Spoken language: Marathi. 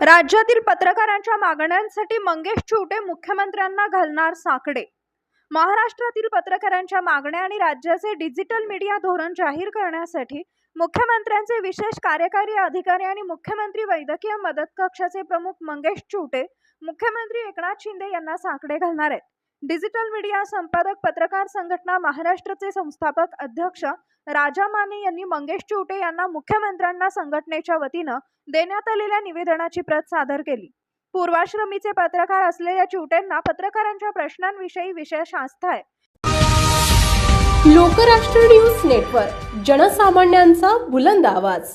राज्यातील पत्रकारांच्या मागण्यांसाठी मंगेश चिवटे मुख्यमंत्र्यांना घालणार साकडे. महाराष्ट्रातील पत्रकारांच्या मागण्या आणि राज्याचे डिजिटल मीडिया धोरण जाहीर करण्यासाठी मुख्यमंत्र्यांचे विशेष कार्यकारी अधिकारी आणि मुख्यमंत्री वैद्यकीय मदत कक्षाचे प्रमुख मंगेश चिवटे मुख्यमंत्री एकनाथ शिंदे यांना साकडे घालणार आहेत. डिजिटल मीडिया संपादक पत्रकार संघटना महाराष्ट्राचे संस्थापक अध्यक्ष राजा माने यांनी मंगेश चिवटे यांना मुख्यमंत्र्यांना संघटनेच्या वतीनं देण्यात आलेल्या निवेदनाची प्रत सादर केली. पूर्वाश्रमीचे पत्रकार असलेल्या चिवटेंना पत्रकारांच्या प्रश्नांविषयी विशेष आस्था आहे. लोकराष्ट्र न्यूज नेटवर्क जनसामान्यांचा बुलंद आवाज.